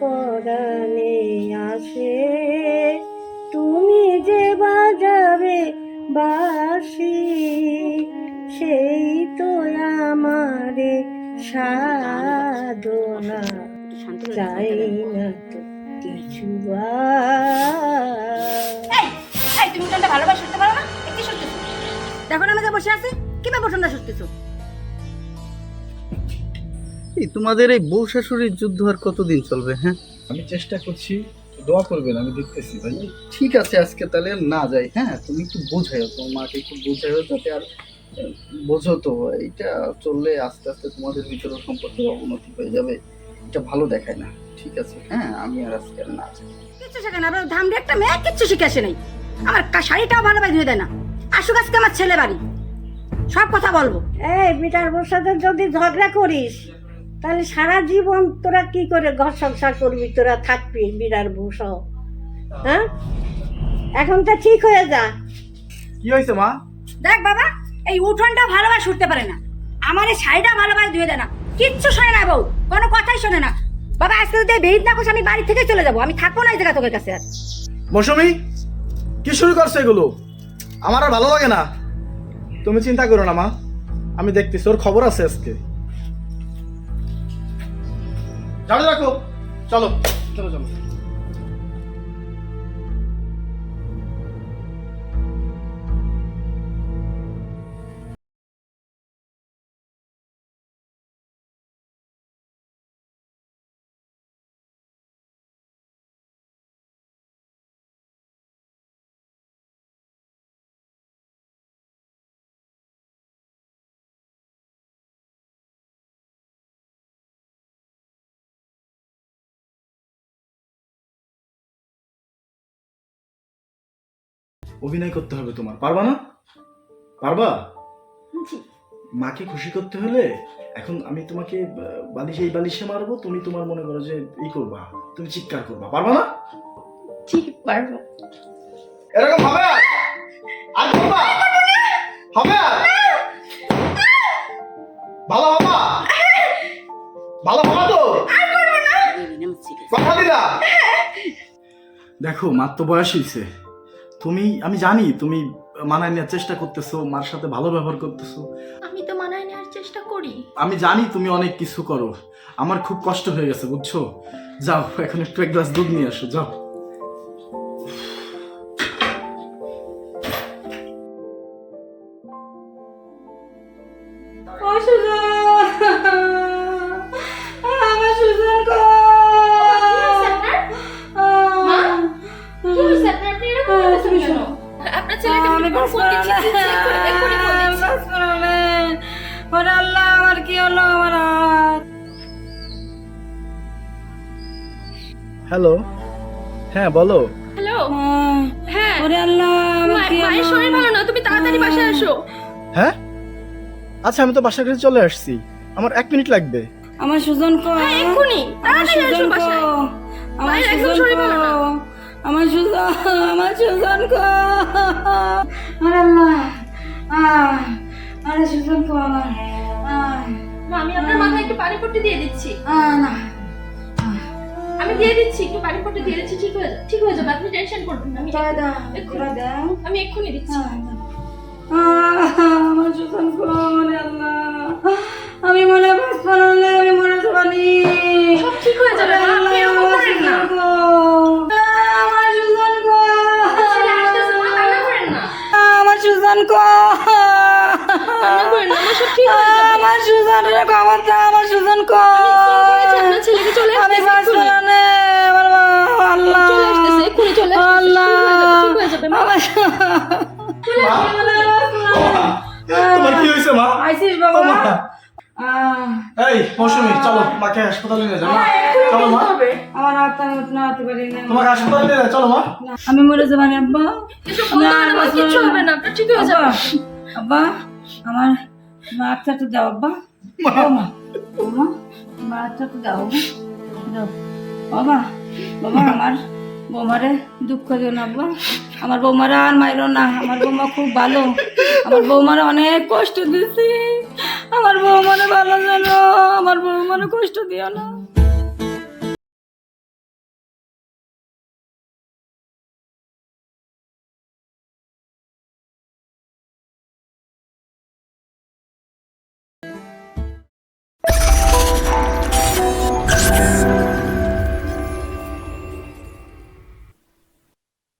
পরাণে আসে। তুমি যে বাজাবে বাসি সেই তো আমারে সাধনা। চাই না তো কিছু তুমি উঠানটা ভালোভাবে শুনতে পারো না? দেখো না আমি যে বসে আছি, কীভাবে উঠানটা শুনতেছো? এই তোমাদের এই বউ শাশুড়ির যুদ্ধ আর কতদিন চলবে হ্যাঁ? আমি চেষ্টা করছি দোয়া করবেন আমি দেখতেছি ভাই। ঠিক আছে আজকে তাহলে না যাই হ্যাঁ? তুমি একটু বোঝাইও তোমার মাকে একটু বোঝাইও যাতে আর বোঝো তো এইটা চললে আস্তে আস্তে তোমাদের ভিতরে সম্পর্কে অবনতি হয়ে যাবে এটা ভালো দেখায় না ঠিক আছে? হ্যাঁ আমি আর আজকে আর না যাই। কিচ্ছু শেখে না আবার ধামড়ি একটা মেয়ে কিচ্ছু শিখে আসে নাই। আমার কা- শাড়িটাও ভালোভাবে ধুয়ে দেয় না। আসুক আজকে আমার ছেলে বাড়ি। সব কথা বলব। এই বিটার বউর সাথে যদি ঝগড়া করিস তাহলে সারা জীবন তোরা কি করে ঘর সংসার করবি? তোরা থাকবি বিড়ার বউ সহ হ্যাঁ? এখন তো ঠিক হয়ে যা। কি হয়েছে মা? দেখ বাবা এই উঠোনটা ভালোভাবে শুনতে পারে না। আমার এই শাড়িটা ভালোভাবে ধুয়ে দেয় না। কিচ্ছু শোনে না বউ কোনো কথাই শোনে না। বাবা আজকে যদি বেরিত না করছে আমি বাড়ি থেকে চলে যাব। আমি থাকব না এই জায়গা তোকে কাছে আর। মৌসুমি কি শুরু করছ এগুলো? আমার আর ভালো লাগে না। তুমি চিন্তা করো না মা। আমি দেখতেছি ওর খবর আছে আজকে। ঝাড়ু রাখো। চলো চলো চলো। অভিনয় করতে হবে তোমার। পারবা না? পারবা? মাকে খুশি করতে হলে এখন আমি তোমাকে বালিশে এই বালিশে মারবো তুমি তোমার মনে করো যে ই করবা তুমি চিৎকার করবা। পারবা না? ঠিক পারব। এরকম হবে আর? আর করবা হবে? ভালো হবা? ভালো হবা তো? কথা দিলা? দেখো মাত্র বয়স হয়েছে তুমি আমি জানি তুমি মানায় নেওয়ার চেষ্টা করতেছো মার সাথে ভালো ব্যবহার করতেছো। আমি তো মানায় নেওয়ার চেষ্টা করি। আমি জানি তুমি অনেক কিছু করো। আমার খুব কষ্ট হয়ে গেছে বুঝছ? যাও এখন একটু এক গ্লাস দুধ নিয়ে আসো যাও। ওরে আল্লাহ আমার কি হলো আমার হ্যালো। হ্যাঁ বলো। হ্যালো। হ্যাঁ। ওরে আল্লাহ আমার মা- কি মায়ের শরীর ভালো না তুমি তাড়াতাড়ি বাসায় আসো হ্যাঁ? আচ্ছা আমি তো বাসার কাছে চলে আসছি। আমার এক মিনিট লাগবে। আমার সুজন কো হ্যাঁ এক্ষুনি। আমার তাড়াতাড়ি আসো সুজন কো। বাসায়। আমার সুজন কো। না। আমার সুজন আমার সুজন কো। আরে আল্লাহ আহ আরে সুজন কো আমার আমি আপনার মাথায় একটু পানি পট্টি দিয়ে দিচ্ছি। না আমি দিয়ে দিচ্ছি একটু পানি পট্টি দিয়ে দিচ্ছি ঠিক হয়ে ঠিক হয়ে যাবে আপনি টেনশন করবেন না আমি দাও আমি এক্ষুনি দিচ্ছি। আমার সুজন কো আরে আল্লাহ। আমি মনে বাঁচবো না আমি মনে যাবানি যাবে, ঠিক যাবে মা। তোমার কি হয়েছে মা? আইসিস বাবা। ও মা। আহ, এই মৌসুমি চলো মাকে হাসপাতালে নিয়ে যাও চলো মা। আমার হাত টানতে নাড়াতে পারি না। তোমাকে হাসপাতালে নিয়ে যাও চলো মা। আমি মরে যাব না আব্বা। এসব বলতে হবে না, মা, হবে না ঠিক হয়ে যাবে আব্বা আমার মা আচ্ছা তো দাও আব্বা। মা। মা মা আচ্ছা তো দাও দাও। বাবা বাবা আমার বৌমারে দুঃখ দিও না আব্বা। আমার বৌমারা আর মাইরো না আমার বৌমা খুব ভালো। আমার বৌমারে অনেক কষ্ট দিছি। আমার বৌমারে ভালো জানো আমার বৌমারে কষ্ট দিও না।